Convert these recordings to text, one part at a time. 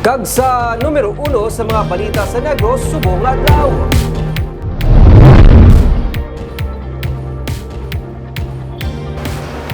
Kag sa numero uno sa mga balita sa Negros, subong adlaw.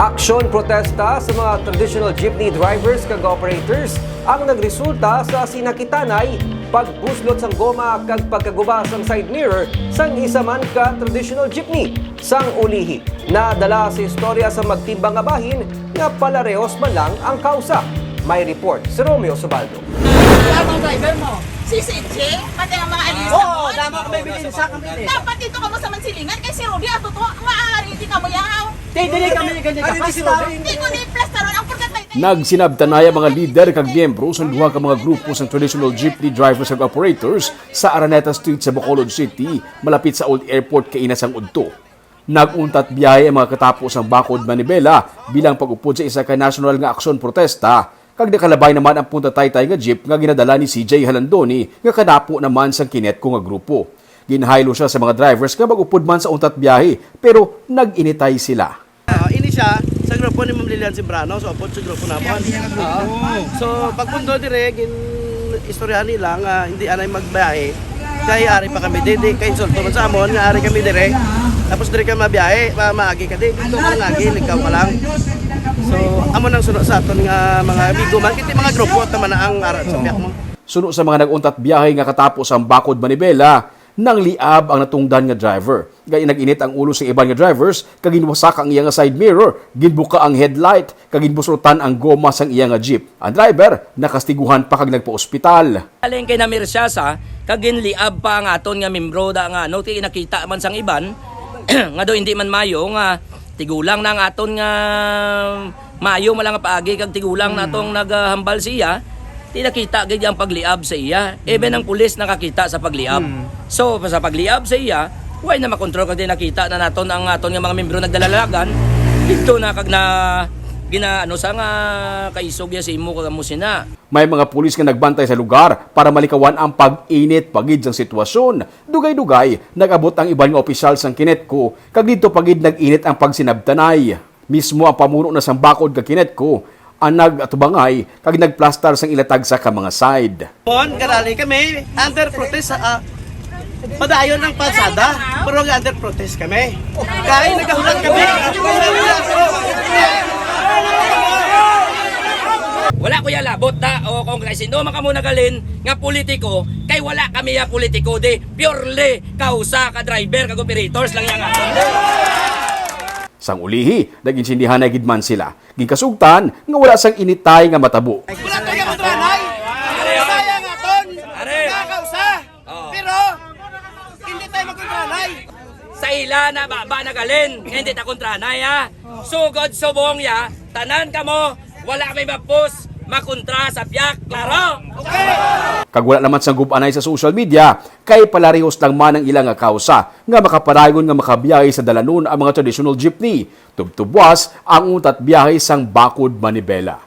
Aksyon protesta sa mga traditional jeepney drivers kag operators ang nagresulta sa sinakitanay pagbuslot sang goma kag pagkaguba sang side mirror sang isa man ka traditional jeepney sang ulihi. Nadala sa istorya sa magtimbang nga bahin nga palarehos man lang ang kausa. May report si Romeo Subaldo. Lamang driver mo. Si CJ, pati ang mga alis Oo, dama ko may bilin sa kami. Dapat dito ka mo sa mansilingan kay si Rudy ato to, maaari di ka mo yaw. Dili kami ganyan kapasita. Di ko ni plastaron ang pagkatay. Nagsinabtanay ang mga lider kag miyembro sa duha ka mga grupo sa traditional jeepney drivers ug operators sa Araneta Street sa Bacolod City, malapit sa Old Airport kay Inasang Udto. Naguntat biyahe ang mga katapos ang Bacod Manibela bilang pag-upod sa isa ka national nga aksyon protesta kag nakalabay naman ang punta taytay nga jeep nga ginadala ni CJ Halandoni nga kadapo naman sa kinet ko nga grupo. Ginhaylo siya sa mga drivers nga mag-upod man sa untat biyahe pero nag-initay sila. Ah, ini siya sa grupo ni Ma'am Lilian Simbrano, so apod sa grupo naman. Oo. so pagpunto dire gin istoryahan nila nga hindi anay magbiyahe. Kay ari pa kami didi kay insulto man sa amon nga ari kami dire. Tapos dire ka mabiyahe, ma maagi ka di. Dito ka lang agi, ikaw ka lang. Amo nang sunod sa aton nga mga amigo man kiti mga grupo at naman na ang ara sa biyak mo. Suno sa mga naguntat biyahe nga katapos ang Bacod Manibela, nang liab ang natungdan nga driver. Gay naginit ang ulo sa iban nga drivers, kag ginwasak ang iya nga side mirror, ginbuka ang headlight, kag ginbusrutan ang goma sang iya nga jeep. Ang driver nakastiguhan pa kag nagpa-ospital. Alin kay na Mirsyasa, kagin liab pa nga aton nga membro da nga no ti nakita man sang iban nga do hindi man mayo nga tigulang na nga aton nga mayo malang paagi kag tigulang na atong naghambal siya ti nakita gid ang pagliab sa iya. Even ang pulis nakakita sa pagliab. So sa pagliab sa iya why na makontrol kag di nakita na naton ang aton nga mga membro nagdalalagan? Dito na kag na gina ano sa nga kaisog ya si imo kag mo sina. May mga pulis nga nagbantay sa lugar para malikawan ang pag-init pagid sang sitwasyon. Dugay-dugay, nag-abot ang iban nga opisyal sang kinetko, kag dito pagid nag-init ang pagsinabtanay. Mismo ang pamuno na sang bakod ka kinetko, ang nag-atubangay kag nagplastar sang ilatag sa ka mga side. Mon, karali kami under protest sa Padayon ang pasada, pero under protest kami. Kaya nagahulat kami. Wala ko ya labot ta o kung kay sino man kamo nagalin nga politiko kay wala kami ya politiko de purely kausa ka driver kag operators lang aton. Sang ulihi, naginsindihan na gidman sila. Ginkasugtan nga wala sang initay nga matabo. Wala tayo kontra nay. Sayang aton. Are. Nakakausa. Oo. Pero hindi tayo magkontra nay. Sa ila na baba nagalin nga hindi ta kontra na ya. Sugod subong ya tanan kamo wala may mapus makontra sa biyak klaro. Kag wala naman sang gubanay sa social media, kay palarihos lang man ang ilang kausa nga makapadayon nga makabiyahe sa dalanon ang mga traditional jeepney. Tubtubwas ang utat biyahe sang Bakod Manibela.